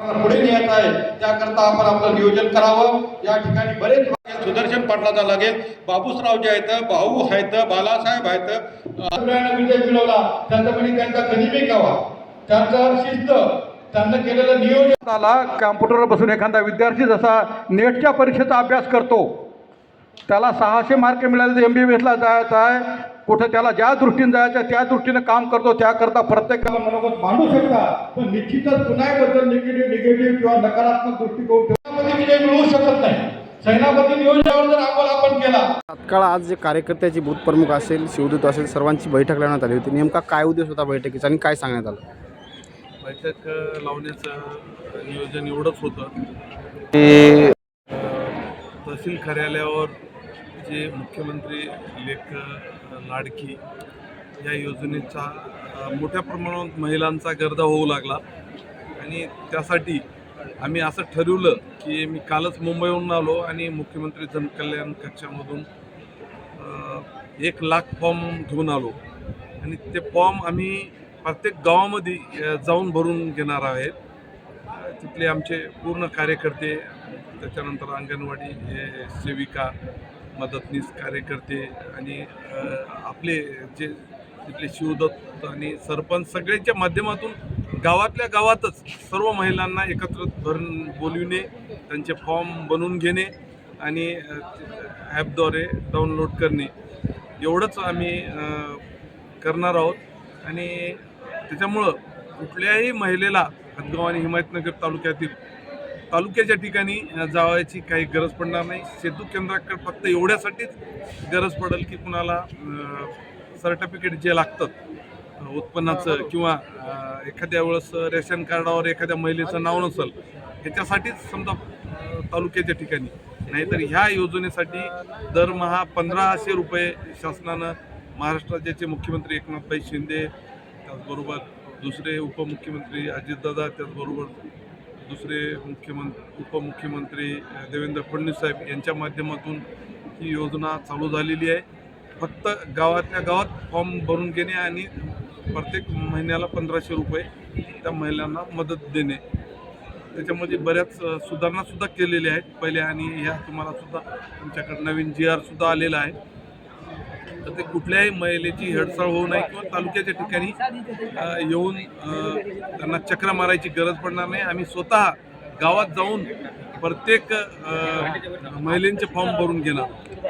पुढे न्यायचं आहे. त्याकरता आपण आपलं नियोजन करावं. या ठिकाणी बरेच सुदर्शन पाटलाचा लागेल. बाबूसराव जे आहेत भाऊ आहेत बालासाहेब आहेत विजय मिळवला त्यांचा म्हणजे त्यांचा गनिमी गावा. त्यांचं शिस्त त्यांना केलेलं नियोजन. आला कॅम्प्युटरवर बसून एखादा विद्यार्थी जसा नेटच्या परीक्षेचा अभ्यास करतो त्याला सहाशे मार्क मिळाले तर एम बी बी एसला जायचं आहे. कुठं त्याला ज्या दृष्टीने जायचं त्या दृष्टीने काम करतो त्याकरता प्रत्येकाला मनोगत मांडू शकता. पण निश्चितच पुन्हाबद्दल निगेटिव्ह निगेटिव्ह किंवा नकारात्मक दृष्टिकोन मिळवू शकत नाही. सेनापती नियोजनावर जर आपण आपण केला. तात्काळ आज जे कार्यकर्त्याची बूथ प्रमुख असेल शिवदूत असेल सर्वांची बैठक लावण्यात आली होती. नेमका काय उद्देश होता बैठकीचा आणि काय सांगण्यात आलं? बैठक लावण्याचं नियोजन एवढंच होतं. ते तहसील कार्यालयावर जे मुख्यमंत्री लेख लाडकी या योजनेचा मोठ्या प्रमाणात महिलांचा गर्दा होऊ लागला. आणि त्यासाठी आम्ही असं ठरवलं की मी कालच मुंबईहून आलो आणि मुख्यमंत्री जनकल्याण कक्षामधून एक लाख फॉर्म घेऊन आलो. आणि ते फॉर्म आम्ही प्रत्येक गावामध्ये जाऊन भरून घेणार आहेत. तिथले आमचे पूर्ण कार्यकर्ते त्याच्यानंतर अंगणवाडी हे सेविका मदतनीस कार्यकर्ते आणि आपले जे तिथले शिवदत्त आणि सरपंच सगळ्यांच्या माध्यमातून गावातल्या गावातच सर्व महिलांना एकत्र धरून बोलविणे त्यांचे फॉर्म बनवून घेणे आणि ॲपद्वारे डाउनलोड करणे. एवढंच आम्ही करणार आहोत आणि त्याच्यामुळं कुठल्याही महिलेला हदगाव आणि हिमायतनगर तालुक्यातील तालुक्याच्या ठिकाणी जावायची काही गरज पडणार नाही. सेतू केंद्राकडे फक्त एवढ्यासाठीच गरज पडेल की कुणाला सर्टिफिकेट जे लागतात उत्पन्नाचं किंवा एखाद्या वेळेस रेशन कार्डावर एखाद्या महिलेचं नाव नसेल ह्याच्यासाठीच समजा तालुक्याच्या ठिकाणी. नाहीतर ह्या योजनेसाठी दरमहा पंधराशे रुपये शासनानं महाराष्ट्र मुख्यमंत्री एकनाथभाई शिंदे त्याचबरोबर दुसरे उपमुख्यमंत्री अजितदादा त्याचबरोबर दुसरे मुख्यमंत्री उपमुख्यमंत्री देवेंद्र फडणवीस साहेब यांच्या माध्यमातून ही योजना चालू झालेली आहे. फक्त गावातल्या गावात फॉर्म भरून घेणे आणि प्रत्येक महिन्याला पंधराशे रुपये त्या महिलांना मदत देणे. त्याच्यामध्ये बऱ्याच सुधारणासुद्धा केलेल्या आहेत. पहिल्या आणि ह्या तुम्हाला सुद्धा तुमच्याकडे नवीन जी आरसुद्धा आलेला आहे. तर ते कुठल्याही महिलेची हेडसाळ होऊ नये किंवा तालुक्याच्या ठिकाणी येऊन त्यांना चक्र मारायची गरज पडणार नाही. आम्ही स्वतः गावात जाऊन प्रत्येक महिलेंचे फॉर्म भरून घेणार